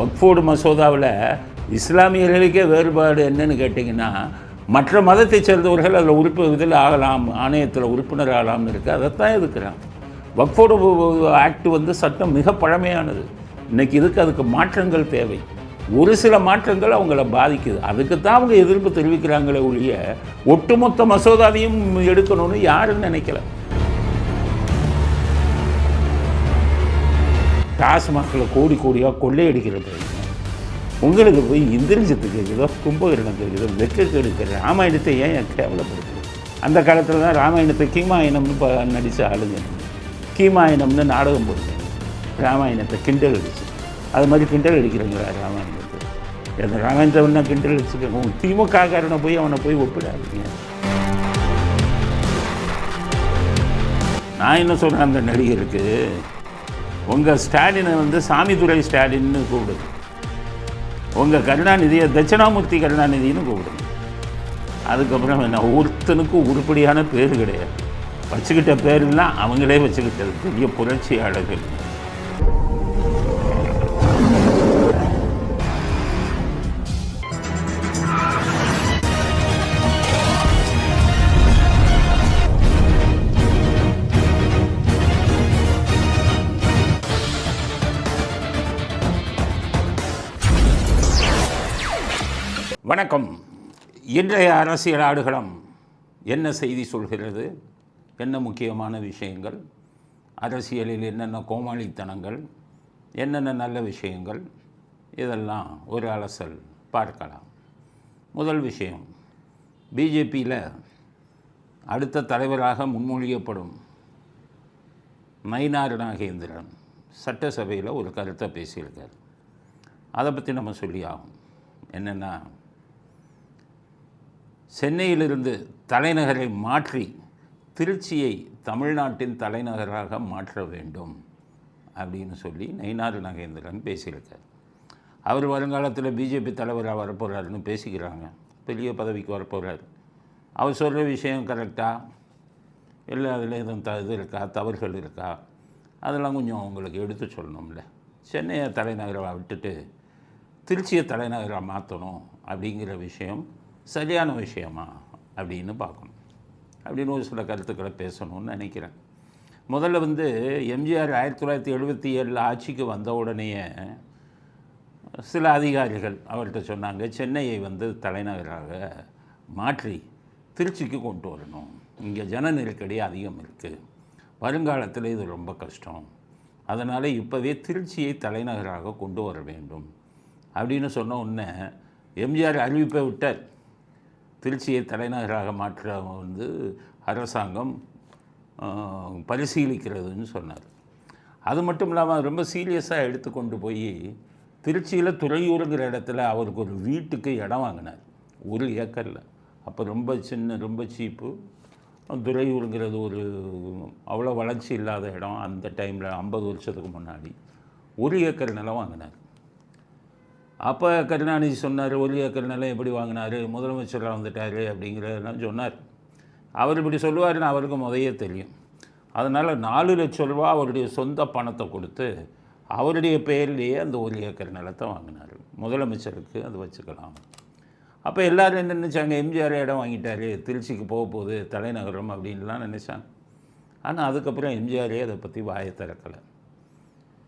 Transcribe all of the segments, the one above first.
வக்ஃபோர்டு மசோதாவில் இஸ்லாமியர்களுக்கே வேறுபாடு என்னன்னு கேட்டிங்கன்னா மற்ற மதத்தைச் சேர்ந்தவர்கள் அதில் உறுப்பு இதில் ஆகலாம் ஆணையத்தில் உறுப்பினர் ஆகலாம்னு இருக்குது அதைத்தான் எதுக்குறான்? வக்ஃபோர்டு ஆக்ட் வந்து சட்டம் மிக பழமையானது. இன்றைக்கி இதுக்கு அதுக்கு மாற்றங்கள் தேவை. ஒரு சில மாற்றங்கள் அவங்கள பாதிக்குது. அதுக்கு தான் அவங்க எதிர்ப்பு தெரிவிக்கிறாங்களே ஒழிய ஒட்டுமொத்த மசோதாவையும் எடுக்கணும்னு யாரும் நினைக்கல. டாஸ்மாகில் கோடி கோடியாக கொள்ளையடிக்கிறது. உங்களுக்கு போய் இந்திரஜத்து கேட்குதோ கும்பகரணம் கேட்குதோ வெக்க கெடுக்கிற ராமாயணத்தை ஏன் கேவலப்படுது கேவலப்படுத்துது அந்த காலத்தில் தான் ராமாயணத்தை கீமாயணம்னு இப்போ நடித்த ஆளுங்க. கீமாயணம்னு நாடகம் போடுங்க. ராமாயணத்தை கிண்டல் அடிச்சு. அது மாதிரி கிண்டல் அடிக்கிறீங்களா ராமாயணத்தை? அந்த ராமாயணத்தை ஒன்றா கிண்டல் அடிச்சுக்கோங்க திமுக காரனை போய் அவனை போய் ஒப்பிடாதீங்க. நான் என்ன சொல்கிறேன் அந்த நடிகருக்கு? உங்கள் ஸ்டாலினை வந்து சாமிதுரை ஸ்டாலின்னு கூப்பிடுது உங்கள் கருணாநிதியை தட்சிணாமூர்த்தி கருணாநிதினு கூப்பிடுங்க. அதுக்கப்புறம் என்ன ஒருத்தனுக்கும் உருப்படியான பேர் கிடையாது. வச்சுக்கிட்ட பேரெல்லாம் அவங்களே வச்சுக்கிட்டது. பெரிய புரட்சியாளர்கள். வணக்கம். இன்றைய அரசியல் ஆடுகளம் என்ன செய்தி சொல்கிறது? என்ன முக்கியமான விஷயங்கள்? அரசியலில் என்னென்ன கோமாளித்தனங்கள்? என்னென்ன நல்ல விஷயங்கள்? இதெல்லாம் ஒரு அலசல் பார்க்கலாம். முதல் விஷயம் பிஜேபியில் அடுத்த தலைவராக முன்மொழியப்படும் நயினார் நாகேந்திரன் சட்டசபையில் ஒரு கருத்தை பேசியிருக்கார். அதை பற்றி நம்ம சொல்லி ஆகும் என்னென்னா சென்னையிலிருந்து தலைநகரை மாற்றி திருச்சியை தமிழ்நாட்டின் தலைநகராக மாற்ற வேண்டும் அப்படின்னு சொல்லி நயினார் நகேந்திரன் பேசியிருக்கார். அவர் வருங்காலத்தில் பிஜேபி தலைவராக வரப்போகிறாருன்னு பேசிக்கிறாங்க. பெரிய பதவிக்கு வரப்போகிறார் அவர் சொல்கிற விஷயம் கரெக்டாக இல்லை அதில் எதுவும் த இது இருக்கா? தவறுகள் இருக்கா? அதெல்லாம் கொஞ்சம் உங்களுக்கு எடுத்து சொல்லணும்ல. சென்னையை தலைநகராக விட்டுட்டு திருச்சியை தலைநகராக மாற்றணும் அப்படிங்கிற விஷயம் சரியான விஷயமா அப்படின்னு பார்க்கணும். அப்படின்னு ஒரு சில கருத்துக்களை பேசணும்னு நினைக்கிறேன். முதல்ல வந்து எம்ஜிஆர் ஆயிரத்தி தொள்ளாயிரத்தி எழுபத்தி ஏழில் ஆட்சிக்கு வந்த உடனேயே சில அதிகாரிகள் அவர்கிட்ட சொன்னாங்க சென்னையை வந்து தலைநகராக மாற்றி திருச்சிக்கு கொண்டு வரணும். இங்கே ஜன நெருக்கடி அதிகம் இருக்குது வருங்காலத்தில் இது ரொம்ப கஷ்டம். அதனால் இப்போவே திருச்சியை தலைநகராக கொண்டு வர வேண்டும். அப்படின்னு சொன்ன உடனே எம்ஜிஆர் அறிவிப்பை விட்டார். திருச்சியை தலைநகராக மாற்ற வந்து அரசாங்கம் பரிசீலிக்கிறதுன்னு சொன்னார். அது மட்டும் இல்லாமல் ரொம்ப சீரியஸாக எடுத்துக்கொண்டு போய் திருச்சியில் துறையூருங்கிற இடத்துல அவருக்கு ஒரு வீட்டுக்கு இடம் வாங்கினார். ஒரு ஏக்கரில். அப்போ ரொம்ப சின்ன ரொம்ப சீப்பு. துறையூருங்கிறது ஒரு அவ்வளோ வளர்ச்சி இல்லாத இடம். அந்த டைமில் ஐம்பது வருஷத்துக்கு முன்னாடி ஒரு ஏக்கர் நிலம் வாங்கினார். அப்போ கருணாநிதி சொன்னார் ஒரு ஏக்கர் நிலம் எப்படி வாங்கினார் முதலமைச்சராக வந்துட்டார் அப்படிங்கிறதெல்லாம் சொன்னார். அவர் இப்படி சொல்லுவாருன்னு அவருக்கு முதையே தெரியும். அதனால் நாலு லட்சம் ரூபா அவருடைய சொந்த பணத்தை கொடுத்து அவருடைய பெயர்லேயே அந்த ஒரு ஏக்கர் நிலத்தை வாங்கினார். முதலமைச்சருக்கு அது வச்சுக்கலாம். அப்போ எல்லோரும் என்ன நினச்சாங்க? எம்ஜிஆர் இடம் வாங்கிட்டாரு திருச்சிக்கு போக போகுது தலைநகரம் அப்படின்லாம் நினச்சாங்க. ஆனால் அதுக்கப்புறம் எம்ஜிஆரே அதை பற்றி வாயை திறக்கலை.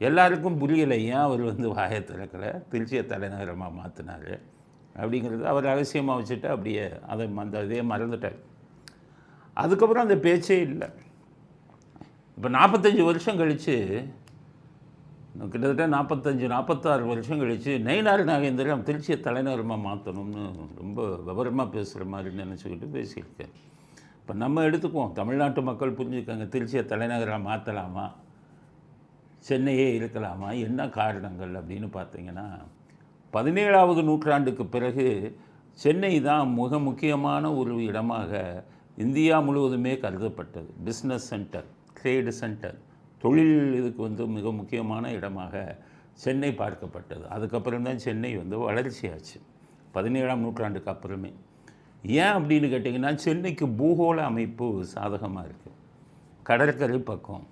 எல்லாருக்கும் புரியலை ஏன் அவர் வந்து வாயை திறக்கலை. திருச்சியை தலைநகரமாக மாற்றினார் அப்படிங்கிறது அவர் ரகசியமாக வச்சுட்டு அப்படியே அதை அந்த இதே மறந்துட்டார். அதுக்கப்புறம் அந்த பேச்சே இல்லை. இப்போ நாற்பத்தஞ்சு வருஷம் கழித்து கிட்டத்தட்ட நாற்பத்தஞ்சு நாற்பத்தாறு வருஷம் கழித்து நயினார் நாகேந்திரம் திருச்சியை தலைநகரமாக மாற்றணும்னு ரொம்ப விவரமாக பேசுகிற மாதிரி நினச்சிக்கிட்டு பேசியிருக்கேன். இப்போ நம்ம எடுத்துக்குவோம். தமிழ்நாட்டு மக்கள் புரிஞ்சுக்கங்க. திருச்சியை தலைநகராக மாற்றலாமா சென்னையே இருக்கலாமா? என்ன காரணங்கள் அப்படின்னு பார்த்தீங்கன்னா பதினேழாவது நூற்றாண்டுக்கு பிறகு சென்னை தான் மிக முக்கியமான ஒரு இடமாக இந்தியா முழுவதுமே கருதப்பட்டது. பிஸ்னஸ் சென்டர் ட்ரேடு சென்டர் தொழில் இதுக்கு வந்து மிக முக்கியமான இடமாக சென்னை பார்க்கப்பட்டது. அதுக்கப்புறம் தான் சென்னை வந்து வளர்ச்சியாச்சு பதினேழாம் நூற்றாண்டுக்கு அப்புறமே. ஏன் அப்படின்னு கேட்டிங்கன்னா சென்னைக்கு பூகோள அமைப்பு சாதகமாக இருக்குது கடற்கரை பக்கம்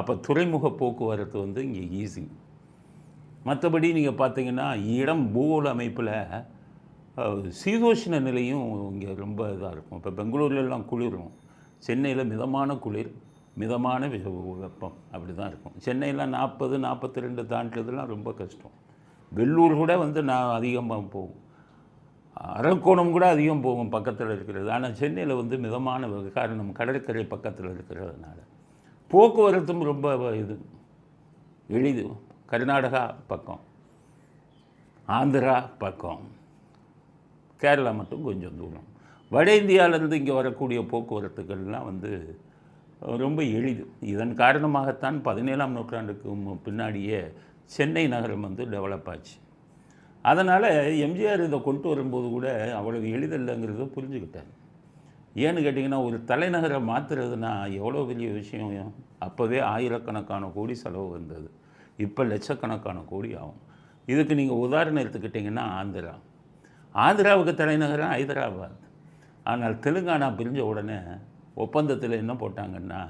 அப்போ துறைமுக போக்குவரத்து வந்து இங்கே ஈஸி மற்றபடி நீங்கள் பார்த்தீங்கன்னா இடம் பூகோள அமைப்பில் சீதோஷ்ண நிலையும் இங்கே ரொம்ப இதாக இருக்கும். இப்போ பெங்களூர்லலாம் குளிரும். சென்னையில் மிதமான குளிர் மிதமான வெப்பம் அப்படி தான் இருக்கும். சென்னையில் நாற்பது நாற்பத்தி ரெண்டு தாண்டதுலாம் ரொம்ப கஷ்டம். வெள்ளூர் கூட வந்து நான் அதிகமாக போகும். அரக்கோணம் கூட அதிகம் போகும் பக்கத்தில் இருக்கிறது. ஆனால் சென்னையில் வந்து மிதமான காரணம் கடற்கரை பக்கத்தில் இருக்கிறதுனால. போக்குவரத்தும் ரொம்ப இது. எளிது. கர்நாடகா பக்கம். ஆந்திரா பக்கம். கேரளா மட்டும் கொஞ்சம் தூரம். வட இந்தியாவிலேருந்து இங்கே வரக்கூடிய போக்குவரத்துகள்லாம் வந்து ரொம்ப எளிது. இதன் காரணமாகத்தான் பதினேழாம் நூற்றாண்டுக்கு பின்னாடியே சென்னை நகரம் வந்து டெவலப் ஆச்சு. அதனால் எம்ஜிஆர் இதை கொண்டு வரும்போது கூட அவ்வளவு எளிதில்லைங்கிறத புரிஞ்சுக்கிட்டார். ஏன்னு கேட்டிங்கன்னா ஒரு தலைநகரை மாற்றுறதுனா எவ்வளோ பெரிய விஷயம்? அப்போவே ஆயிரக்கணக்கான கோடி செலவு வந்தது. இப்போ லட்சக்கணக்கான கோடி ஆகும். இதுக்கு நீங்கள் உதாரணம் எடுத்துக்கிட்டிங்கன்னா ஆந்திரா. ஆந்திராவுக்கு தலைநகரம் ஹைதராபாத். ஆனால் தெலுங்கானா பிரிஞ்ச உடனே ஒப்பந்தத்தில் என்ன போட்டாங்கன்னா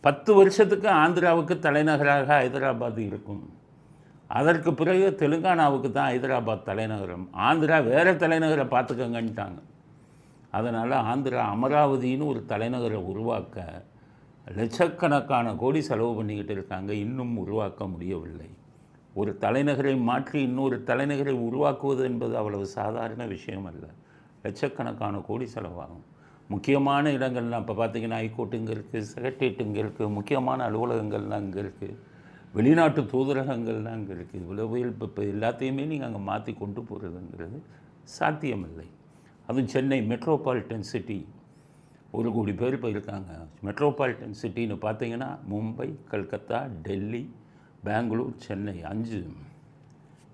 பத்து வருஷத்துக்கு ஆந்திராவுக்கு தலைநகராக ஹைதராபாத் இருக்கும். அதற்கு பிறகு தெலுங்கானாவுக்கு தான் ஹைதராபாத் தலைநகரம். ஆந்திரா வேறு தலைநகரை பார்த்துக்கங்கன்ட்டாங்க. அதனால் ஆந்திரா அமராவதின்னு ஒரு தலைநகரை உருவாக்க லட்சக்கணக்கான கோடி செலவு பண்ணிக்கிட்டு இருக்காங்க. இன்னும் உருவாக்க முடியவில்லை. ஒரு தலைநகரை மாற்றி இன்னொரு தலைநகரை உருவாக்குவது என்பது அவ்வளவு சாதாரண விஷயம் அல்ல லட்சக்கணக்கான கோடி செலவாகும். முக்கியமான இடங்கள்லாம் இப்போ பார்த்தீங்கன்னா ஹைகோர்ட் இங்கே இருக்குது செக்ரட்டரியேட் இங்கே இருக்குது முக்கியமான அலுவலகங்கள்லாம் இங்கே இருக்குது வெளிநாட்டு தூதரகங்கள்லாம் அங்கே இருக்குது இவ்வளவு இப்போ இப்போ எல்லாத்தையுமே நீங்கள் அங்கே மாற்றி கொண்டு போகிறதுங்கிறது சாத்தியமில்லை. அதுவும் சென்னை மெட்ரோபாலிட்டன் சிட்டி ஒரு கோடி பேர் போயிருக்காங்க. இருக்காங்க மெட்ரோபாலிட்டன் சிட்டின்னு பார்த்தீங்கன்னா மும்பை கல்கத்தா டெல்லி பெங்களூர் சென்னை அஞ்சு.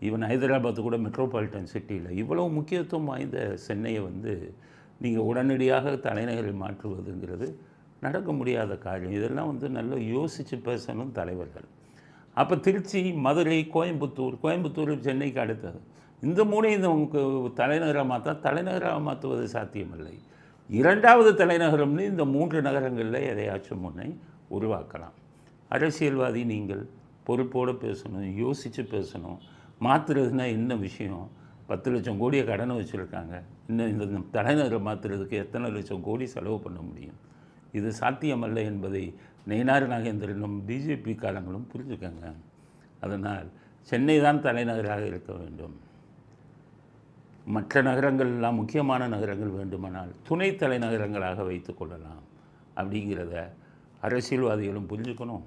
ஈவன் ஹைதராபாத் கூட மெட்ரோபாலிட்டன் சிட்டியில் இவ்வளவு முக்கியத்துவம் வாய்ந்த சென்னையை வந்து நீங்கள் உடனடியாக தலைநகரை மாற்றுவதுங்கிறது நடக்க முடியாத காரியம். இதெல்லாம் வந்து நல்லா யோசித்து பேசணும் தலைவர்கள். அப்போ திருச்சி மதுரை கோயம்புத்தூர் கோயம்புத்தூர் சென்னைக்கு அடுத்தது. இந்த மூணையும் இந்த உங்களுக்கு தலைநகராக மாற்ற தலைநகராக மாற்றுவது சாத்தியமில்லை. இரண்டாவது தலைநகரம்னு இந்த மூன்று நகரங்களில் எதையாச்சும் முன்னை உருவாக்கலாம். அரசியல்வாதி நீங்கள் பொறுப்போடு பேசணும் யோசித்து பேசணும். மாற்றுறதுனா என்ன விஷயம்? பத்து லட்சம் கோடியை கடனை வச்சுருக்காங்க. இன்னும் இந்த தலைநகரை மாற்றுறதுக்கு எத்தனை லட்சம் கோடி செலவு பண்ண முடியும்? இது சாத்தியமல்ல என்பதை நெய்னார் நாகேந்திரனும் பிஜேபி காலங்களும் புரிஞ்சுக்கங்க. அதனால் சென்னை தான் தலைநகராக இருக்க வேண்டும். மற்ற நகரங்கள்லாம் முக்கியமான நகரங்கள் வேண்டுமானால் துணை தலைநகரங்களாக வைத்து கொள்ளலாம் அப்படிங்கிறத அரசியல்வாதிகளும் புரிஞ்சுக்கணும்.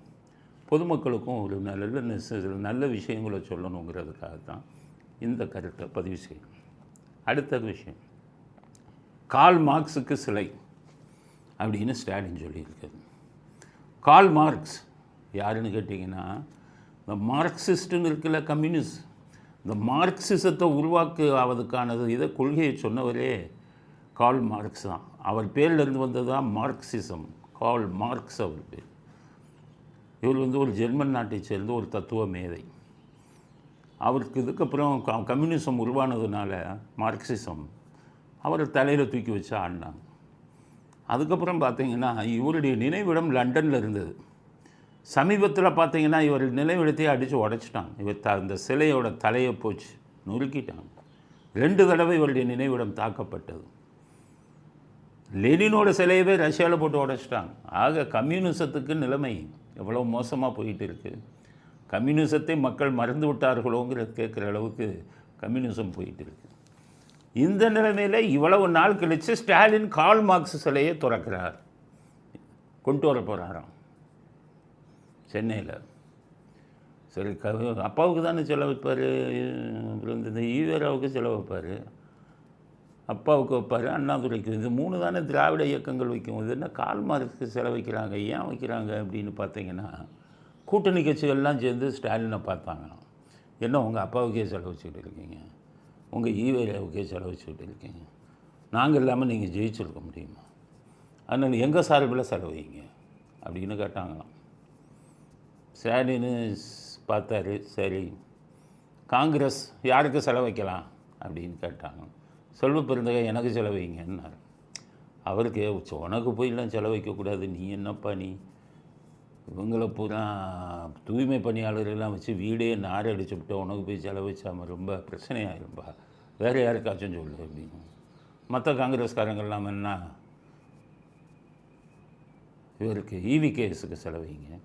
பொதுமக்களுக்கும் ஒரு நல்ல நெச- நல்ல விஷயங்களை சொல்லணுங்கிறதுக்காக தான் இந்த கருத்தை பதிவு செய்யணும். அடுத்த விஷயம். கால் மார்க்ஸுக்கு சிலை அப்படின்னு ஸ்டாலின் சொல்லியிருக்காரு. கால் மார்க்ஸ் யாருன்னு கேட்டிங்கன்னா இந்த மார்க்சிஸ்ட்டுன்னு இருக்குல்ல கம்யூனிஸ்ட். இந்த மார்க்சிசத்தை உருவாக்குவதற்கானது இதை கொள்கையை சொன்னவரே கால் மார்க்ஸ் தான். அவர் பேர்லேருந்து வந்தது தான் மார்க்சிசம். கால் மார்க்ஸ் அவர் பேர். இவர் வந்து ஒரு ஜெர்மன் நாட்டை சேர்ந்த ஒரு தத்துவ மேதை. அவருக்கு இதுக்கப்புறம் க- கம்யூனிசம் உருவானதுனால மார்க்சிசம் அவரை தலையில் தூக்கி வச்சு ஆடினாங்க. அதுக்கப்புறம் பார்த்தீங்கன்னா இவருடைய நினைவிடம் லண்டனில் இருந்தது. சமீபத்தில் பார்த்தீங்கன்னா இவர் நினைவிடத்தையே அடித்து உடைச்சிட்டாங்க. இவர் த அந்த சிலையோட தலையை போச்சு நொறுக்கிட்டாங்க. ரெண்டு தடவை இவருடைய நினைவிடம் தாக்கப்பட்டது. லெனினோட சிலையவே ரஷ்யாவில் போட்டு உடைச்சிட்டாங்க. ஆக கம்யூனிசத்துக்கு நிலைமை எவ்வளோ மோசமாக போயிட்டு இருக்குது கம்யூனிசத்தை மக்கள் மறந்து விட்டார்களோங்கிறது கேட்குற அளவுக்கு கம்யூனிசம் போயிட்டு இருக்கு. இந்த நிலைமையில் இவ்வளவு நாள் கழித்து ஸ்டாலின் கால் மார்க்ஸ் சிலையை திறக்கிறார். கொண்டு வர போகிறாராம் சென்னையில். சரி க அப்பாவுக்கு தானே செலவு வைப்பார் அப்புறம் இந்த ஈவேராவுக்கு செலவு வைப்பார். அப்பாவுக்கு வைப்பார் அண்ணாதுரைக்கு. இது மூணு தானே திராவிட இயக்கங்கள் வைக்கும். இது என்ன கால் மார்க்ஸுக்கு செலவைக்கிறாங்க ஏன் வைக்கிறாங்க அப்படின்னு பார்த்தீங்கன்னா கூட்டணி கட்சிகள்லாம் சேர்ந்து ஸ்டாலினை பார்த்தாங்க என்ன உங்கள் அப்பாவுக்கே செலவச்சுக்கிட்டு இருக்கீங்க? உங்கள் ஈவேராவுக்கே செலவச்சுக்கிட்டு இருக்கீங்க? நாங்கள் இல்லாமல் நீங்கள் ஜெயிச்சிருக்க முடியுமா? அதனால் எங்கள் சார்பில் செலவைங்க அப்படின்னு கேட்டாங்களாம். ஸ்டாலின்னு பார்த்தாரு சரி காங்கிரஸ் யாருக்கு செலவைக்கலாம் அப்படின்னு கேட்டாங்க. செல்வ பெருந்தகை எனக்கு செலவைங்கன்னார் அவருக்கு உனக்கு போயெல்லாம் செலவைக்கக்கூடாது நீ என்னப்பா நீ? இவங்களை பூரா தூய்மை பணியாளர்கள்லாம் வச்சு வீடே நார் அடிச்சு விட்டு உனக்கு போய் செலவச்சாம ரொம்ப பிரச்சனையாயிரும்பா. வேறு யாருக்காச்சும் சொல்லு அப்படின்னு. மற்ற காங்கிரஸ்காரங்கள்லாம் என்ன? இவருக்கு ஈவி கேஸுக்கு செலவைங்க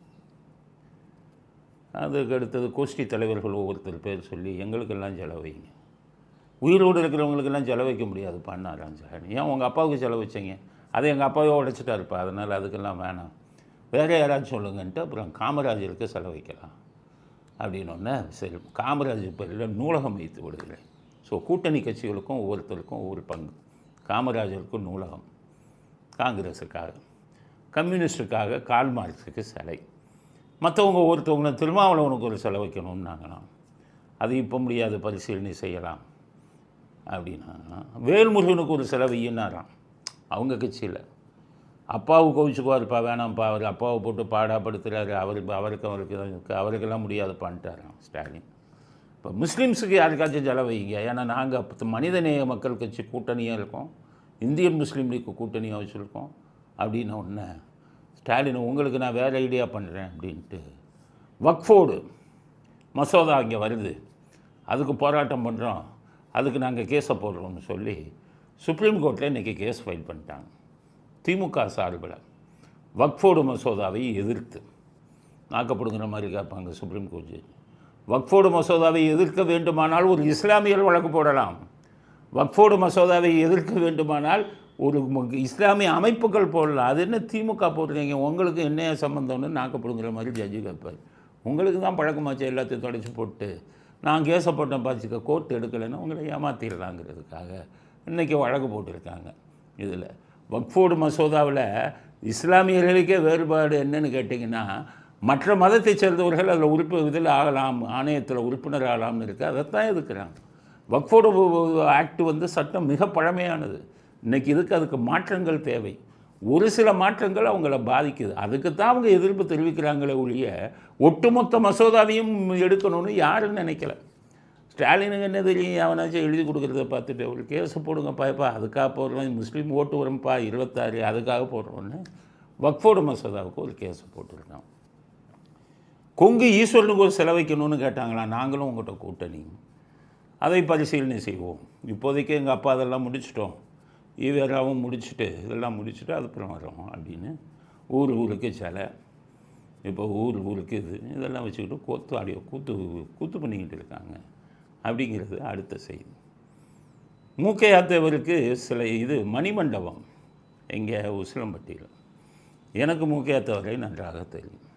அதுக்கு அடுத்தது கோஷ்டி தலைவர்கள் ஒவ்வொருத்தர் பேர் சொல்லி எங்களுக்கெல்லாம் செலவைங்க உயிரோடு இருக்கிறவங்களுக்கெல்லாம் செலவைக்க முடியாது பண்ணாராம் சார் ஏன் உங்கள் அப்பாவுக்கு செலவச்சிங்க அதை எங்கள் அப்பாவே உடைச்சிட்டாருப்பா அதனால் அதுக்கெல்லாம் வேணாம். வேறு யாராச்சும் சொல்லுங்கன்ட்டு அப்புறம் காமராஜருக்கு செலவைக்கலாம் அப்படின்னொன்னே சரி காமராஜர் பேரில் நூலகம் வைத்து விடுகிறேன். ஸோ கூட்டணி கட்சிகளுக்கும் ஒவ்வொருத்தருக்கும் ஒவ்வொரு பங்கு. காமராஜருக்கும் நூலகம். காங்கிரஸுக்காக. கம்யூனிஸ்டுக்காக கால் மார்க்ஸுக்கு சிலை. மற்றவங்க ஒருத்தவங்களும் திருமாவளவனுக்கு ஒரு செலவைக்கணும்னாங்களாம் அது இப்போ முடியாது பரிசீலனை செய்யலாம் அப்படின்னா வேல்முருகனுக்கு ஒரு செலவையினாராம் அவங்க கட்சியில். அப்பாவு கோவிச்சுக்குவார்ப்பா வேணாம்ப்பா அவர் அப்பாவை போட்டு பாடாப்படுத்துகிறாரு அவருக்கு அவருக்கு அவருக்கு அவருக்கு அவருக்கெல்லாம் முடியாதுப்பான்ட்டாராம் ஸ்டாலின். இப்போ முஸ்லீம்ஸுக்கு யாருக்காச்சும் செலவு வைங்க. ஏன்னா நாங்கள் மனிதநேய மக்கள் கட்சி கூட்டணியாக இருக்கோம். இந்தியன் முஸ்லீம் லீக் கூட்டணியாக வச்சுருக்கோம். அப்படின்னு ஒன்று ஸ்டாலின் உங்களுக்கு நான் வேறு ஐடியா பண்ணுறேன் அப்படின்ட்டு. வக்ஃபோர்டு மசோதா இங்கே வருது. அதுக்கு போராட்டம் பண்ணுறோம் அதுக்கு நாங்கள் கேஸை போடுறோம்னு சொல்லி சுப்ரீம் கோர்ட்டில் இன்றைக்கி கேஸ் ஃபைல் பண்ணிட்டாங்க. திமுக சார்பில் வக்ஃபோர்டு மசோதாவை எதிர்த்து. நாக்கப்படுங்கிற மாதிரி கேட்பாங்க சுப்ரீம் கோர்ட் ஜட்ஜ் வக்ஃபோர்டு மசோதாவை எதிர்க்க வேண்டுமானால் ஒரு இஸ்லாமியர் வழக்கு போடலாம். வக்ஃபோர்டு மசோதாவை எதிர்க்க வேண்டுமானால் ஒரு இஸ்லாமிய அமைப்புகள் போடலாம் அது என்ன திமுக போடுறீங்க உங்களுக்கு என்ன சம்மந்தம்னு நாக்கப்படுங்கிற மாதிரி ஜட்ஜு கேட்பார் உங்களுக்கு தான் பழக்கமாச்சு எல்லாத்தையும் தொடச்சி போட்டு நான் கேஸை போட்டேன் பார்த்துக்க கோர்ட் எடுக்கலைன்னா உங்களை ஏமாற்றிடலாங்கிறதுக்காக இன்றைக்கி வழக்கு போட்டிருக்காங்க இதில். வக்ஃபோர்டு மசோதாவில் இஸ்லாமியர்களுக்கே வேறுபாடு என்னன்னு கேட்டிங்கன்னா மற்ற மதத்தைச் சேர்ந்தவர்கள் அதில் உறுப்பு இதில் ஆகலாம் ஆணையத்தில் உறுப்பினர் ஆகலாம்னு இருக்குது அதைத்தான் எதுக்குறாங்க வக்ஃபோர்டு ஆக்ட் வந்து சட்டம் மிக பழமையானது. இன்றைக்கி இதுக்கு அதுக்கு மாற்றங்கள் தேவை. ஒரு சில மாற்றங்கள் அவங்கள பாதிக்குது. அதுக்கு தான் அவங்க எதிர்ப்பு தெரிவிக்கிறாங்களே ஒழிய ஒட்டுமொத்த மசோதாவையும் எடுக்கணும்னு யாரும் நினைக்கல. ஸ்டாலினுக்கு என்ன தெரியும்? அவனாச்சும் எழுதி கொடுக்குறத பார்த்துட்டு ஒரு கேஸை போடுங்க பாப்பா அதுக்காக போடுறோம். முஸ்லீம் ஓட்டு வரும்ப்பா இருபத்தாறு அதுக்காக போடுறோன்னு வக்ஃபோர்டு மசோதாவுக்கு ஒரு கேஸை போட்டிருக்கான். கொங்கு ஈஸ்வரனுக்கு ஒரு செலவைக்கணும்னு கேட்டாங்களா? நாங்களும் உங்கள்கிட்ட கூட்டணி. அதை பரிசீலனை செய்வோம். இப்போதைக்கு எங்கள் அப்பா அதெல்லாம் முடிச்சிட்டோம். இவராகவும் முடிச்சுட்டு இதெல்லாம் முடிச்சுட்டு அதுக்கப்புறம் வரோம் அப்படின்னு. ஊர் ஊருக்கு சிலை. இப்போ ஊர் ஊருக்கு இது இதெல்லாம் வச்சுக்கிட்டு கூத்து ஆடியோ கூத்து கூத்து பண்ணிக்கிட்டு இருக்காங்க. அப்படிங்கிறது அடுத்த செய்தி. மூக்கையாத்தேவருக்கு சில இது மணிமண்டபம். எங்கே உசிலம்பட்டியில். எனக்கு மூக்கையாத்தவரை நன்றாக தெரியும்.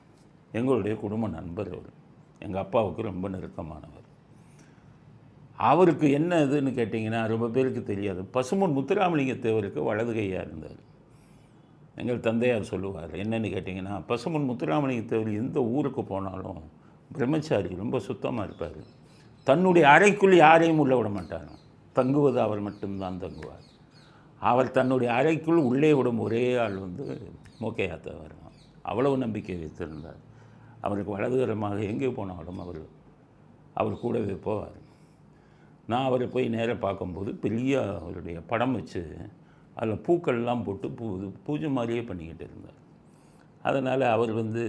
எங்களுடைய குடும்ப நண்பர் அவர். எங்கள் அப்பாவுக்கு ரொம்ப நெருக்கமானவர். அவருக்கு என்ன இதுன்னு கேட்டிங்கன்னா ரொம்ப பேருக்கு தெரியாது. பசுமன் முத்துராமலிங்க தேவருக்கு வலது கையாக இருந்தார். எங்கள் தந்தையார் சொல்லுவார் என்னென்னு கேட்டிங்கன்னா பசுமன் முத்துராமலிங்க தேவர் எந்த ஊருக்கு போனாலும் பிரம்மச்சாரி ரொம்ப சுத்தமாக இருப்பார். தன்னுடைய அறைக்குள் யாரையும் உள்ள விட மாட்டார். தங்குவது அவர் மட்டும்தான் தங்குவார். அவர் தன்னுடைய அறைக்குள் உள்ளே விடும் ஒரே ஆள் வந்து மோக்கையாத்தவர் தான் அவ்வளவு நம்பிக்கை வைத்திருந்தார். அவருக்கு வலதுகரமாக எங்கே போனாலும் அவர் அவர் கூடவே போவார். நான் அவரை போய் நேராக பார்க்கும்போது பெரிய அவருடைய படம் வச்சு அதில் பூக்கள்லாம் போட்டு பூ பூஜை மாதிரியே பண்ணிக்கிட்டு இருந்தார். அதனால் அவர் வந்து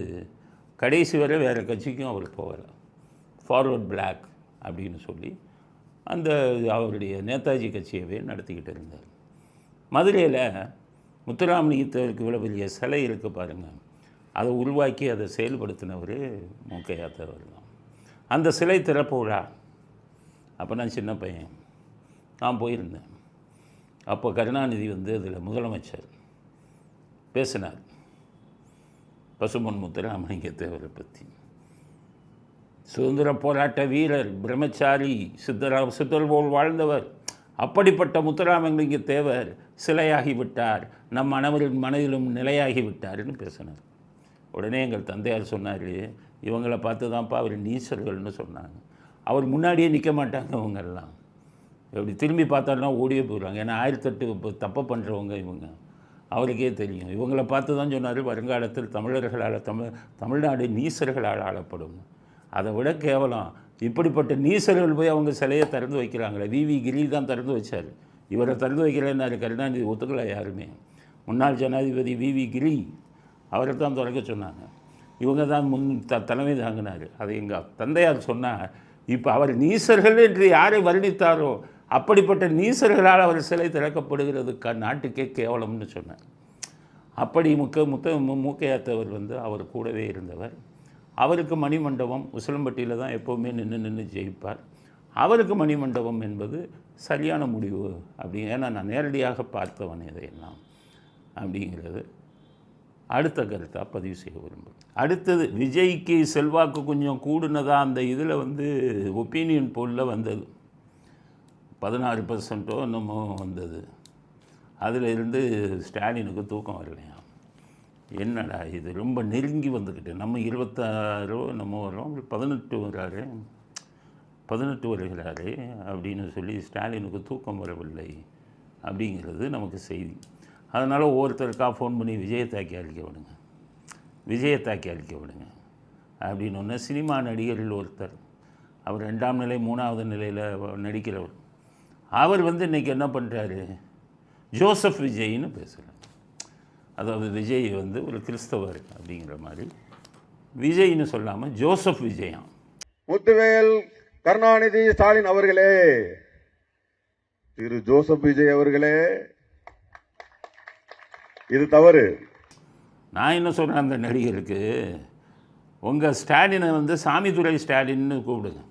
கடைசி வரை வேறு கட்சிக்கும் அவர் போகலை. ஃபார்வர்ட் பிளாக் அப்படின்னு சொல்லி அந்த அவருடைய நேதாஜி கட்சியவே நடத்திக்கிட்டு இருந்தார். மதுரையில் முத்துராமலிங்கத்தருக்கு இவ்வளோ பெரிய சிலை இருக்குது பாருங்கள் அதை உருவாக்கி அதை செயல்படுத்தினவர் மூக்கையாத்தவர் தான் அந்த சிலை திறப்பு விழா அப்போ நான் சின்ன பையன். நான் போயிருந்தேன். அப்போ கருணாநிதி வந்து அதில் முதலமைச்சர். பேசினார். பசுமன் முத்துராமலிங்க தேவரை பற்றி. சுதந்திர போராட்ட வீரர் பிரம்மச்சாரி சித்தரா சித்தர் போல் வாழ்ந்தவர். அப்படிப்பட்ட முத்துராமலிங்க தேவர் சிலையாகி விட்டார் நம் அனைவரின் மனதிலும் நிலையாகிவிட்டார்னு பேசினார். உடனே எங்கள் தந்தையார் சொன்னார் இவங்களை பார்த்து தான்ப்பா அவர் நீச்சல்கள்னு சொன்னாங்க. அவர் முன்னாடியே நிற்க மாட்டாங்க இவங்கெல்லாம். இப்படி திரும்பி பார்த்தாலும் ஓடியே போயிடுவாங்க. ஏன்னா ஆயிரத்தெட்டு இப்போ தப்பை பண்ணுறவங்க இவங்க. அவருக்கே தெரியும். இவங்களை பார்த்து தான் சொன்னார் வருங்காலத்தில் தமிழர்களால் தமிழ் தமிழ்நாடு நீசர்களால் ஆளப்படும். அதை விட கேவலம். இப்படிப்பட்ட நீசர்கள் போய் அவங்க சிலையை திறந்து வைக்கிறாங்களே. விவி கிரி தான் திறந்து வச்சார். இவரை திறந்து வைக்கிறேன்னாரு கருணாநிதி ஒத்துக்கலை யாருமே. முன்னாள் ஜனாதிபதி விவி கிரி அவரை தான் திறக்க சொன்னாங்க. இவங்க தான் முன் த தலைமை தாங்கினார். அதை எங்கள் தந்தையார் சொன்னால் இப்போ அவர் நீசர்கள் என்று யாரை வர்ணித்தாரோ அப்படிப்பட்ட நீசர்களால் அவர் சிலை திறக்கப்படுகிறது க நாட்டுக்கே கேவலம்னு சொன்னார். அப்படி முக்க முத்த மூக்கையாத்தவர் வந்து அவர் கூடவே இருந்தவர். அவருக்கு மணிமண்டபம் உசிலம்பட்டியில் தான் எப்போவுமே நின்று நின்று ஜெயிப்பார். அவருக்கு மணிமண்டபம் என்பது சரியான முடிவு அப்படி ஏன்னா நான் நேரடியாக பார்த்தவன் இதையெல்லாம் அப்படிங்கிறது. அடுத்த கருத்தாக பதிவு செய்ய விரும்புகிறேன். அடுத்தது விஜய்க்கு செல்வாக்கு கொஞ்சம் கூடுனதாக அந்த இதில் வந்து ஒப்பீனியன் போலில் வந்தது. பதினாறு பர்சன்ட்டோ என்னமோ வந்தது. அதில் இருந்து ஸ்டாலினுக்கு தூக்கம் வரலையா? என்னடா இது? ரொம்ப நெருங்கி வந்துக்கிட்டு நம்ம இருபத்தாறோ நம்ம வரோம் பதினெட்டு வராரு பதினெட்டு வருகிறாரு அப்படின்னு சொல்லி ஸ்டாலினுக்கு தூக்கம் வரவில்லை அப்படிங்கிறது நமக்கு செய்தி. அதனால் ஒவ்வொருத்தருக்காக ஃபோன் பண்ணி விஜயை தாக்கி அழிக்க விடுங்க. விஜயை தாக்கி அழிக்க விடுங்க. அப்படின்னு ஒன்று சினிமா நடிகரில் ஒருத்தர் அவர் ரெண்டாம் நிலை மூணாவது நிலையில் நடிக்கிறவர். அவர் வந்து இன்றைக்கி என்ன பண்ணுறாரு ஜோசப் விஜய்னு பேசுகிறார் அதாவது விஜய் வந்து ஒரு கிறிஸ்தவர் அப்படிங்கிற மாதிரி. விஜய்னு சொல்லாமல் ஜோசப் விஜயா. முத்துவேல் கருணாநிதி ஸ்டாலின் அவர்களே. திரு ஜோசப் விஜய் அவர்களே. இது தவறு. நான் என்ன சொல்கிறேன் அந்த நடிகருக்கு? உங்கள் ஸ்டாலினை வந்து சாமிதுரை ஸ்டாலின்னு கூப்பிடுங்க.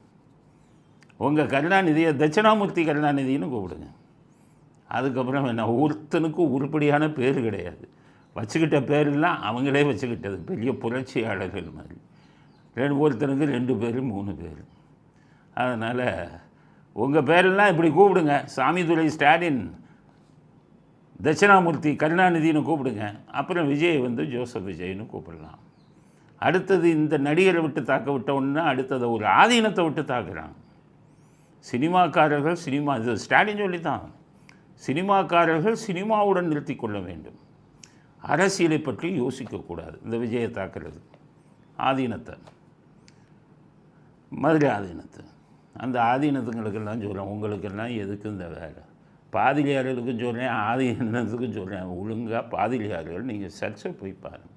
உங்கள் கருணாநிதியை தட்சிணாமூர்த்தி கருணாநிதின்னு கூப்பிடுங்க. அதுக்கப்புறம் என்ன ஒருத்தனுக்கும் உருப்படியான பேர் கிடையாது. வச்சுக்கிட்ட பேரெல்லாம் அவங்களே வச்சுக்கிட்டது. பெரிய புரட்சியாளர்கள் மாதிரி. ரெண்டு ஒருத்தனுக்கு ரெண்டு பேர் மூணு பேர். அதனால் உங்கள் பேரெல்லாம் இப்படி கூப்பிடுங்க. சாமிதுரை ஸ்டாலின். தட்சிணாமூர்த்தி கருணாநிதினு கூப்பிடுங்க. அப்புறம் விஜய் வந்து ஜோசப் விஜய்னு கூப்பிடலாம். அடுத்தது இந்த நடிகரை விட்டு தாக்க விட்டோன்னா அடுத்ததை அடுத்தது ஒரு ஆதீனத்தை விட்டு தாக்குறாங்க. சினிமாக்காரர்கள் சினிமா இது ஸ்டாலின் சொல்லி தான் சினிமாக்காரர்கள் சினிமாவுடன் நிறுத்தி கொள்ள வேண்டும். அரசியலை பற்றி யோசிக்கக்கூடாது இந்த விஜயை தாக்குறது. ஆதீனத்தை. மதுரை ஆதீனத்தை. அந்த ஆதீனத்துங்களுக்கெல்லாம் சொல்கிறேன் உங்களுக்கெல்லாம் எதுக்கு இந்த வேலை? பாதிரியார்களுக்கும் சொல்கிறேன் ஆதீனத்துக்கும் சொல்கிறேன் ஒழுங்காக பாதிரியார்கள் நீங்கள் சர்ச்சை போய் பாருங்கள்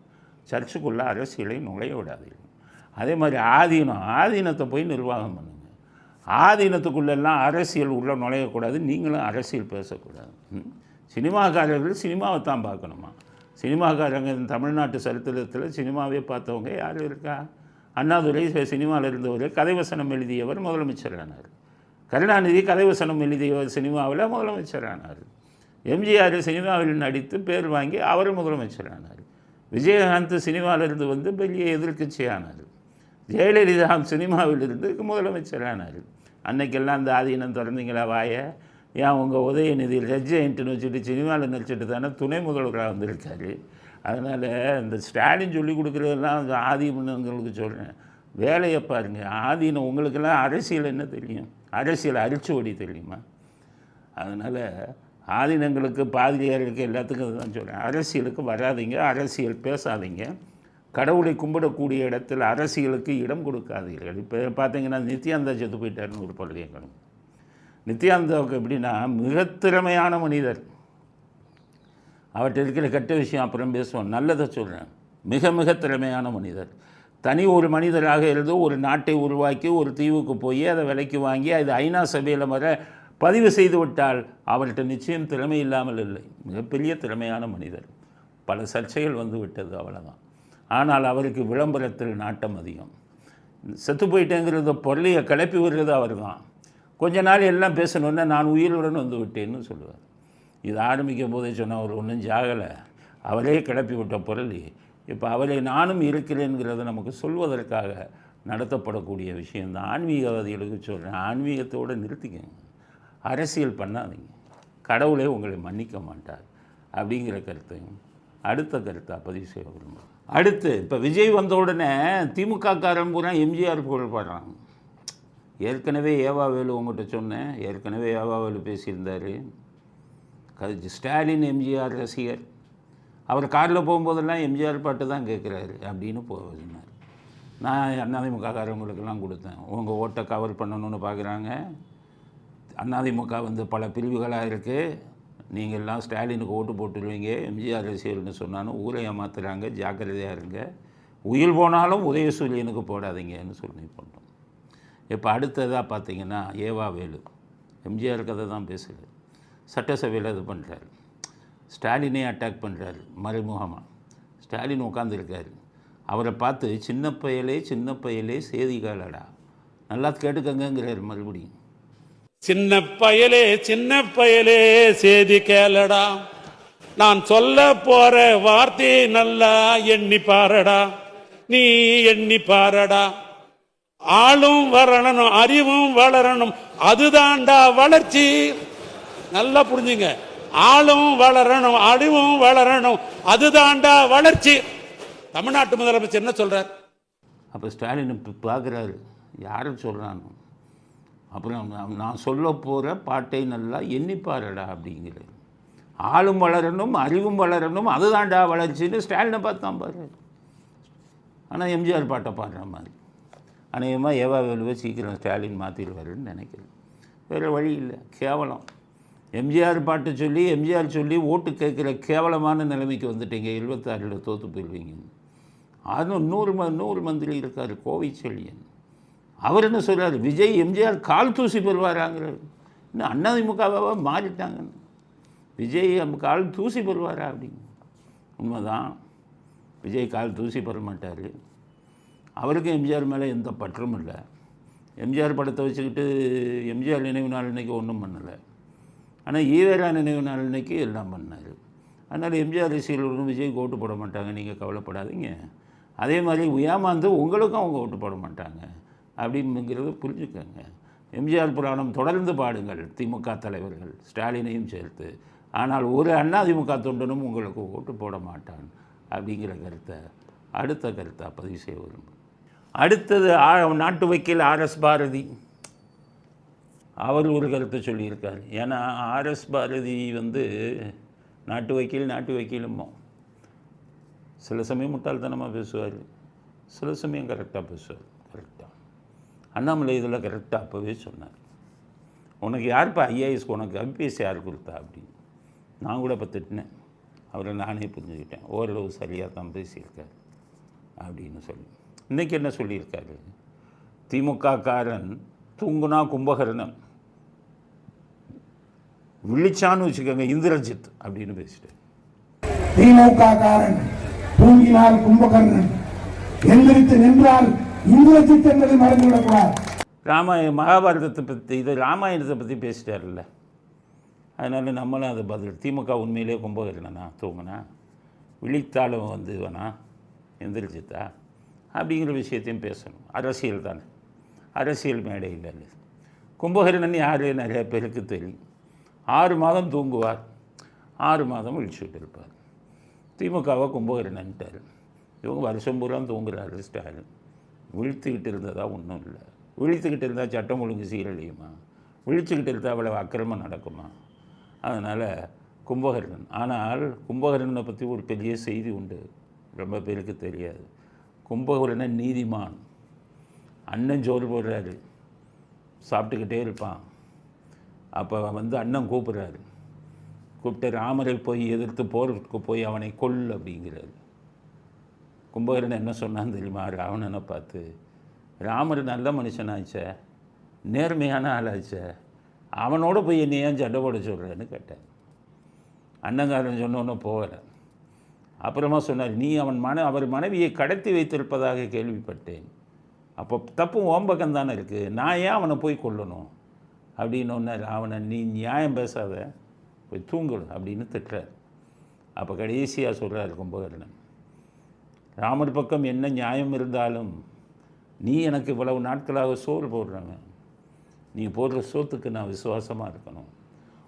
சர்ச்சுக்குள்ளே அரசியலை நுழைய விடாதீர்கள். அதே மாதிரி ஆதீனம் ஆதீனத்தை போய் நிர்வாகம் பண்ணுங்கள் ஆதீனத்துக்குள்ளெல்லாம் அரசியல் உள்ளே நுழையக்கூடாது நீங்களும் அரசியல் பேசக்கூடாது. சினிமாக்காரர்கள் சினிமாவை தான் பார்க்கணுமா? சினிமாக்காரங்க தமிழ்நாட்டு சரித்திரத்தில் சினிமாவே பார்த்தவங்க யார் இருக்கா? அண்ணாதுரை சினிமாவில் இருந்தவர் கதைவசனம் எழுதியவர் முதலமைச்சரானார். கருணாநிதி கதைவசனம் எழுதிய சினிமாவில் முதலமைச்சரானார். எம்ஜிஆர் சினிமாவில் நடித்து பேர் வாங்கி அவர் முதலமைச்சரானார். விஜயகாந்த் சினிமாவிலிருந்து வந்து பெரிய எதிர்கட்சியானார் ஜெயலலிதா சினிமாவிலிருந்து முதலமைச்சரானார். அன்னைக்கெல்லாம் அந்த ஆதீனம் திறந்தீங்களா வாய? ஏன் உங்கள் உதயநிதி ரெஜென்ட்னு வச்சுட்டு சினிமாவில் நடிச்சிட்டு தானே துணை முதல்வராக வந்திருக்காரு. அதனால் இந்த ஸ்டாலின் சொல்லி கொடுக்குறதெல்லாம் அந்த ஆதீனங்களுக்கு சொல்கிறேன் வேலையை பாருங்கள் ஆதீனம் உங்களுக்கெல்லாம் அரசியல் என்ன தெரியும்? அரசியல் அரிச்சுவடி தெரியுமா அதனால் ஆதீனங்களுக்கு பாதிரியார்களுக்கு எல்லாத்துக்கும் தான் சொல்கிறேன் அரசியலுக்கு வராதிங்க அரசியல் பேசாதீங்க. கடவுளை கும்பிடக்கூடிய இடத்தில் அரசியலுக்கு இடம் கொடுக்காதீர்கள். இப்போ பார்த்தீங்கன்னா நித்யானந்தா செத்து போயிட்டாருன்னு ஒரு பள்ளியங்களும் நித்யானந்தாவுக்கு எப்படின்னா மிக திறமையான மனிதர். அவர்கிட்ட இருக்கிற கெட்ட விஷயம் அப்புறம் பேசுவோம். நல்லதை சொல்கிறேன் மிக மிக திறமையான மனிதர். தனி ஒரு மனிதராக இருந்து ஒரு நாட்டை உருவாக்கி ஒரு தீவுக்கு போய் அதை விலைக்கு வாங்கி அது ஐநா சபையில் வர பதிவு செய்து விட்டால் அவர்கிட்ட நிச்சயம் திறமை இல்லாமல் இல்லை. மிகப்பெரிய திறமையான மனிதர். பல சர்ச்சைகள் வந்து விட்டது அவ்வளோதான் ஆனால் அவருக்கு விளம்பரத்தில் நாட்டம் அதிகம். செத்து போயிட்டேங்கிறத பொருளையை கிளப்பி விடுறது அவர் தான் கொஞ்ச நாள் எல்லாம் பேசணுன்னா நான் உயிருடன் வந்து விட்டேன்னு சொல்லுவார். இது ஆரம்பிக்கும் போதே சொன்ன அவர் ஒன்றும் ஜாகலை. அவரே கிளப்பி விட்ட பொருள் இப்போ அவரை நானும் இருக்கிறேங்கிறத நமக்கு சொல்வதற்காக நடத்தப்படக்கூடிய விஷயந்தான் ஆன்மீகவாதிகளுக்கு சொல்கிறேன் ஆன்மீகத்தோடு நிறுத்திக்கங்க. அரசியல் பண்ணாதீங்க. கடவுளே உங்களை மன்னிக்க மாட்டார் அப்படிங்கிற கருத்தையும் அடுத்த கருத்தை பதிவு செய்ய விரும்புகிறேன். அடுத்து இப்போ விஜய் வந்த உடனே திமுக காரன் பூரா எம்ஜிஆர் புகழ் பாடுறாங்க ஏற்கனவே ஏவாவேலு உங்கள்கிட்ட சொன்னேன். ஏற்கனவே ஏவாவேலு பேசியிருந்தார். ஸ்டாலின் எம்ஜிஆர் ரசிகர். அவர் காரில் போகும்போதெல்லாம் எம்ஜிஆர் பாட்டு தான் கேட்குறாரு அப்படின்னு போனார் நான் அண்ணாதிமுகக்காரவங்களுக்கெல்லாம் காரவங்களுக்கெல்லாம் கொடுத்தேன். உங்கள் ஓட்டை கவர் பண்ணணும்னு பார்க்குறாங்க அதிமுக வந்து பல பிரிவுகளாக இருக்குது நீங்கள் எல்லாம் ஸ்டாலினுக்கு ஓட்டு போட்டுருவீங்க எம்ஜிஆர் அரசியல்னு சொன்னாலும் ஊரை ஏமாத்துறாங்க ஜாக்கிரதையாக இருங்க. உயிர் போனாலும் உதயசூரியனுக்கு போடாதீங்கன்னு சொல்லி போட்டோம். இப்போ அடுத்ததாக பார்த்தீங்கன்னா ஏவா வேலு. எம்ஜிஆர் கதை தான் பேசுது. சட்டசபையில் இது பண்ணுறாரு ஸ்டாலினே அட்டாக் பண்ணுறாரு மறைமுகமாக ஸ்டாலின் உட்காந்துருக்காரு அவரை பார்த்து சின்ன பயலே சின்ன பயலே செய்திகாலடா. நல்லா கேட்டுக்கங்கங்கிறாரு மறுபடியும். சின்ன பயலே சின்ன பயலே செய்தி கேளடா. நான் சொல்ல போற வார்த்தை நல்லா எண்ணி பாரடா. நீ எண்ணி பாரடா. ஆளும் வரணும் அறிவும் வளரணும். அதுதான்டா வளர்ச்சி. நல்லா புரிஞ்சுங்க. ஆளும் வளரணும் அறிவும் வளரணும். அதுதான்டா வளர்ச்சி. தமிழ்நாட்டு முதலமைச்சர் என்ன சொல்கிறார் அப்போ ஸ்டாலின் இப்போ பார்க்குறாரு யாரும் சொல்கிறானோ அப்புறம் நான் நான் சொல்ல போகிற பாட்டை நல்லா எண்ணிப்பாரடா அப்படிங்கிறாரு. ஆளும் வளரணும் அறிவும் வளரணும் அதுதான்டா வளர்ச்சின்னு ஸ்டாலினை பார்த்து தான் பாரு. ஆனால் எம்ஜிஆர் பாட்டை பாடுற மாதிரி. அநேகமாக ஏவா வேலுவை சீக்கிரம் ஸ்டாலின் மாற்றிடுவாருன்னு நினைக்கிறேன். வேறு வழி இல்லை. கேவலம். எம்ஜிஆர் பாட்டு சொல்லி எம்ஜிஆர் சொல்லி ஓட்டு கேட்குற கேவலமான நிலைமைக்கு வந்துட்டீங்க. எழுபத்தாறில் தோற்று போயிடுவீங்க. அதுவும் நூறு ம நூறு மந்திரி இருக்கார் கோவை அவர் என்ன சொல்கிறார் விஜய் எம்ஜிஆர் கால் தூசி பெறுவாராங்கிறார். இன்னும் அண்ணாதிமுகவாக மாறிட்டாங்கன்னு. விஜய் நம்ம கால் தூசி பெறுவாரா அப்படின்னு. உண்மைதான். விஜய் கால் தூசி பெற மாட்டார். அவருக்கும் எம்ஜிஆர் மேலே எந்த பற்றும் இல்லை. எம்ஜிஆர் படத்தை வச்சுக்கிட்டு எம்ஜிஆர் நினைவு நாள் இன்றைக்கி ஒன்றும் பண்ணலை. ஆனால் ஈவேரா நினைவு நாள் இன்னைக்கு எல்லாம் பண்ணார். அதனால் எம்ஜிஆர் ரசிகர்களுக்கும் விஜய்க்கு ஓட்டு போட மாட்டாங்க நீங்கள் கவலைப்படாதீங்க. அதே மாதிரி உயாமாந்து உங்களுக்கும் அவங்க ஓட்டு போட மாட்டாங்க அப்படிங்கிறத புரிஞ்சுக்கோங்க. எம்ஜிஆர் புராணம் தொடர்ந்து பாடுங்கள் திமுக தலைவர்கள் ஸ்டாலினையும் சேர்த்து. ஆனால் ஒரு அண்ணா திமுக தொண்டனும் உங்களுக்கு ஓட்டு போட மாட்டான் அப்படிங்கிற கருத்தை அடுத்த கருத்தை பதிவு செய்ய விரும்புகிறேன். அடுத்தது ஆ- நாட்டு வக்கீல் ஆர்எஸ் பாரதி. அவர் ஒரு கருத்தை சொல்லியிருக்கார். ஏன்னா ஆர்எஸ் பாரதி வந்து நாட்டு வக்கீல் நாட்டு வக்கீலுமோ சில சமயம் முட்டாள்தனமாக பேசுவார். சில சமயம் கரெக்டாக பேசுவார். கரெக்டாக அண்ணாமலை இதில் கரெக்டாக அப்போவே சொன்னார். உனக்கு யாருப்பா ஐஏஎஸ் உனக்கு ஐபிஎஸ் யார் கொடுத்தா அப்படின்னு. நான் கூட இப்போ திட்டினேன். அவரை நானே புரிஞ்சுக்கிட்டேன். ஓரளவு சரியாக தான் பேசியிருக்கார் அப்படின்னு சொல்லி. இன்றைக்கி என்ன சொல்லியிருக்காரு? திமுக காரன் தூங்குனா கும்பகரணன் விழிச்சான்னு வச்சுக்கோங்க இந்திரஜித் அப்படின்னு பேசிட்டு. திமுக காரன் தூங்கினால் கும்பகர்ணன். எந்திரித்து நின்றால் இந்திரஜித் என்பதை மறந்துவிடக்கூடாது. ராமாய மகாபாரதத்தை பற்றி இது ராமாயணத்தை பற்றி பேசிட்டார்ல அதனால் நம்மளும் அது பதில் திமுக உண்மையிலே கும்பகர்ணனா தூங்குனா? விழித்தாலும் வந்து வேணா எந்திரிச்சித்தா அப்படிங்கிற விஷயத்தையும் பேசணும். அரசியல் தானே. அரசியல் மேடையில் இல்லை கும்பகர்ணன் யார்? நிறைய பேருக்கு தெரியும். ஆறு மாதம் தூங்குவார். ஆறு மாதம் விழிச்சுட்டு இருப்பார். திமுகவை கும்பகர்ணன்ட்டார் இவங்க வருஷம் பூரா தூங்குறாரு ஸ்டாலின். விழித்துக்கிட்டு இருந்ததா ஒன்றும் இல்லை. விழித்துக்கிட்டு இருந்தால் சட்டம் ஒழுங்கு சீரழியுமா? விழிச்சுக்கிட்டு இருந்தால் அவ்வளவு அக்கிரமம் நடக்குமா? அதனால் கும்பகர்ணன் ஆனால் கும்பகர்ணனை பற்றி ஒரு பெரிய செய்தி உண்டு. ரொம்ப பேருக்கு தெரியாது. கும்பகர்ணன் நீதிமான். அண்ணன் சோறு போடுறாரு. சாப்பிட்டுக்கிட்டே இருப்பான். அப்போ வந்து அண்ணன் கூப்பிட்றாரு. கூப்பிட்டு ராமரை போய் எதிர்த்து போருக்கு போய் அவனை கொல் அப்படிங்கிறாரு. கும்பகர்ணன் என்ன சொன்னான்னு தெரியுமா? ராவணனை பார்த்து ராமர் நல்ல மனுஷனாச்ச நேர்மையான ஆளாச்ச அவனோட போய் என்னை ஏன் சண்டை போட சொல்கிறேன்னு கேட்டேன் அண்ணங்காரன் சொன்னோன்னே போகலை. அப்புறமா சொன்னார் நீ அவன் மன அவர் மனைவியை கடத்தி வைத்திருப்பதாக கேள்விப்பட்டேன். அப்போ தப்பு ஓம்பக்கம் தானே இருக்குது நான் ஏன் அவனை போய் கொல்லணும்? அப்படின்னு ஒன்று ராவணன் நீ நியாயம் பேசாத போய் தூங்கணும் அப்படின்னு திட்டுறார். அப்போ கடைசியாக சொல்கிறார் கும்பகர்ணன் ராமர் பக்கம் என்ன நியாயம் இருந்தாலும் நீ எனக்கு இவ்வளவு நாட்களாக சோறு போடுறவன். நீ போடுற சோத்துக்கு நான் விசுவாசமாக இருக்கணும்.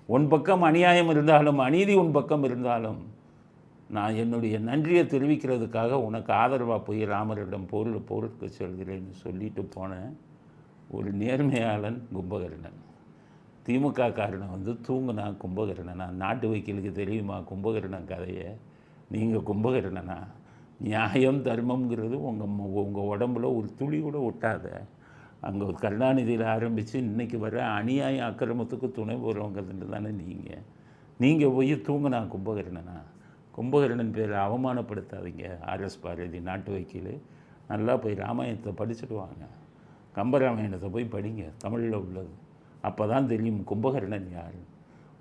உன் பக்கம் அநியாயம் இருந்தாலும் அநீதி உன் பக்கம் இருந்தாலும் நான் என்னுடைய நன்றியை தெரிவிக்கிறதுக்காக உனக்கு ஆதரவாக போய் ராமரிடம் பொருள் போருக்கு செல்கிறேன்னு சொல்லிட்டு போனேன் ஒரு நேர்மையாளன் கும்பகர்ணன். திமுக காரணம் வந்து தூங்குனா கும்பகர்ணனா? நாட்டு வைக்கலுக்கு தெரியுமா கும்பகர்ணன் கதையை? நீங்கள் கும்பகர்ணனா? நியாயம் தர்மம்ங்கிறது உங்கள் உங்கள் உடம்புல ஒரு துளி கூட ஒட்டாத. அங்கே ஒரு கருணாநிதியில் ஆரம்பித்து இன்னைக்கு வர அநியாய அக்கிரமத்துக்கு துணை போகிறவங்கிறது தானே நீங்கள் நீங்கள் போய் தூங்கினா கும்பகர்ணனா? கும்பகர்ணன் பேரை அவமானப்படுத்தாதீங்க. ஆர்எஸ் பாரதி நாட்டு வக்கீல். நல்லா போய் ராமாயணத்தை படிச்சுட்டு வாங்க. கம்பராமாயணத்தை போய் படிங்க. தமிழில் உள்ளது. அப்போ தான் தெரியும் கும்பகர்ணன் யார்.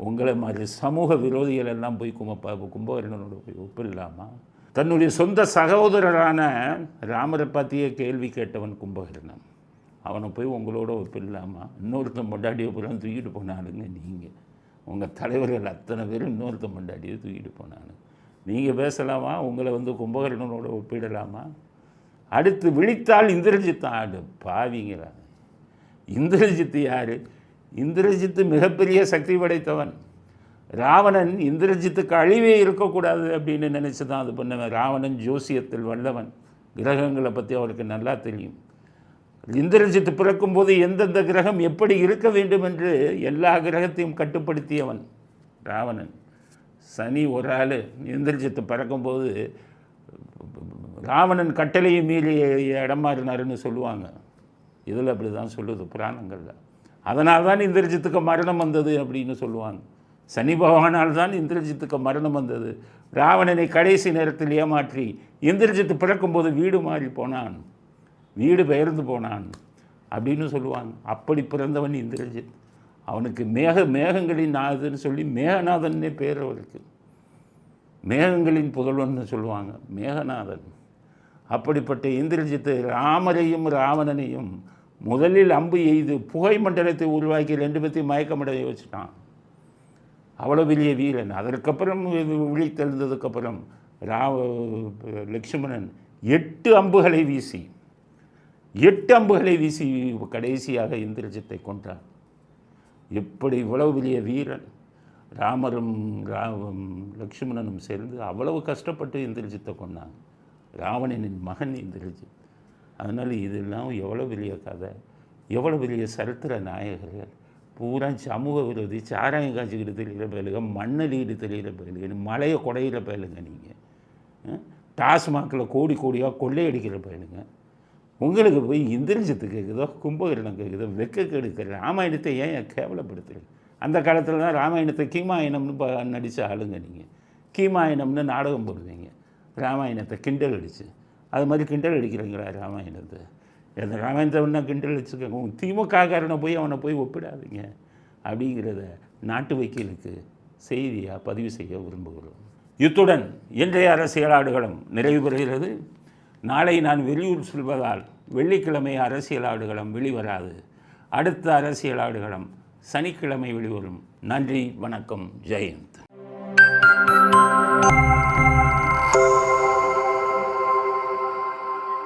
உங்களை மாதிரி சமூக விரோதிகள் எல்லாம் போய் கும்ப கும்பகர்ணனோட போய் ஒப்பிடலாமா? தன்னுடைய சொந்த சகோதரரான ராமரை பற்றியே கேள்வி கேட்டவன் கும்பகர்ணன். அவனை போய் உங்களோட ஒப்பிடலாமா? இன்னொருத்தன் பொண்டாட்டியை பூரா தூக்கிட்டு போனானுங்க நீங்கள் உங்கள் தலைவர்கள் அத்தனை பேரும் இன்னொருத்தன் பொண்டாட்டியை தூக்கிட்டு போனாங்க. நீங்கள் பேசலாமா? உங்களை வந்து கும்பகர்ணனோட ஒப்பிடலாமா? அடுத்து விழித்தால் இந்திரஜித் ஆடு பாவிங்களா. இந்திரஜித்து யார்? இந்திரஜித்து மிகப்பெரிய சக்தி படைத்தவன். ராவணன் இந்திரஜித்துக்கு அழிவே இருக்கக்கூடாது அப்படின்னு நினச்சி தான் அது பண்ணவன். ராவணன் ஜோசியத்தில் வல்லவன். கிரகங்களை பற்றி அவருக்கு நல்லா தெரியும். இந்திரஜித்து பிறக்கும்போது எந்தெந்த கிரகம் எப்படி இருக்க வேண்டும் என்று எல்லா கிரகத்தையும் கட்டுப்படுத்தியவன் ராவணன். சனி ஒரு ஆள். இந்திரஜித்து பிறக்கும்போது ராவணன் கட்டளையை மீறி இடம் மாறினாருன்னு சொல்லுவாங்க. இதில் அப்படி தான் சொல்லுது புராணங்களில். அதனால் தான் இந்திரஜித்துக்கு மரணம் வந்தது அப்படின்னு சொல்லுவாங்க. சனி பகவானால் தான் இந்திரஜித்துக்கு மரணம் வந்தது. ராவணனை கடைசி நேரத்தில் ஏமாற்றி இந்திரஜித்து பிறக்கும்போது வீடு மாறி போனான். வீடு பெயர்ந்து போனான் அப்படின்னு சொல்லுவாங்க. அப்படி பிறந்தவன் இந்திரஜித். அவனுக்கு மேக மேகங்களின் நாதன்னு சொல்லி மேகநாதன்னே பேர் அவருக்கு. மேகங்களின் புதல்வன் சொல்லுவாங்க. மேகநாதன். அப்படிப்பட்ட இந்திரஜித்து ராமரையும் ராவணனையும் முதலில் அம்பு எய்து புகை மண்டலத்தை உருவாக்கி ரெண்டு பேர்த்தையும் மயக்கமடைய வச்சுட்டான். அவ்வளோ பெரிய வீரன். அதற்கப்புறம் விழித்தெழுந்ததுக்கப்புறம் ரா லக்ஷ்மணன் எட்டு அம்புகளை வீசி எட்டு அம்புகளை வீசி கடைசியாக இந்திரஜித்தை கொன்றான். எப்படி இவ்வளவு பெரிய வீரன் ராமரும் ராவம் லக்ஷ்மணனும் சேர்ந்து அவ்வளவு கஷ்டப்பட்டு இந்திரஜித்தை கொண்டாங்க ராவணனின் மகன் இந்திரஜித். அதனால் இதெல்லாம் எவ்வளோ பெரிய கதை. எவ்வளோ பெரிய சரித்திர நாயகர்கள். பூரா சமூக விரோதி சாராயம் காய்ச்சிக்கிட்டு தெரியல பயலுங்க மண்ணலிக்கிட்டு தெரியல பயலுங்க மலையை குடையிற பயலுங்க நீங்கள் டாஸ்மாகில் கோடி கோடியாக கொள்ளையடிக்கிற பயலுங்க. உங்களுக்கு போய் இந்திரஞ்சத்து கேட்குதோ கும்பகரணம் கேட்குதோ வெக்க கெடுக்கிற ராமாயணத்தை ஏன் கேவலப்படுத்துறீங்க? அந்த காலத்தில் தான் ராமாயணத்தை கீமாயணம்னு ப நடித்த ஆளுங்க நீங்கள் கீமாயணம்னு நாடகம் போடுவீங்க. ராமாயணத்தை கிண்டல் அடித்து அது மாதிரி கிண்டல் அடிக்கிறீங்களா ராமாயணத்தை. அந்த ராமாயணத்தை ஒன்றா கிண்டல் அடிச்சுக்கோங்க திமுககாரனை போய் அவனை போய் ஒப்பிடாதீங்க. அப்படிங்கிறத நாட்டு வக்கீலுக்கு செய்தியாக பதிவு செய்ய விரும்புகிறோம். இத்துடன் இன்றைய அரசியலாடுகளும் நிறைவு பெறுகிறது. நாளை நான் வெளியூர் செல்வதால் வெள்ளிக்கிழமை அரசியலாடுகளம் வெளிவராது. அடுத்த அரசியலாடுகளம் சனிக்கிழமை வெளிவரும். நன்றி வணக்கம் ஜெயந்த்.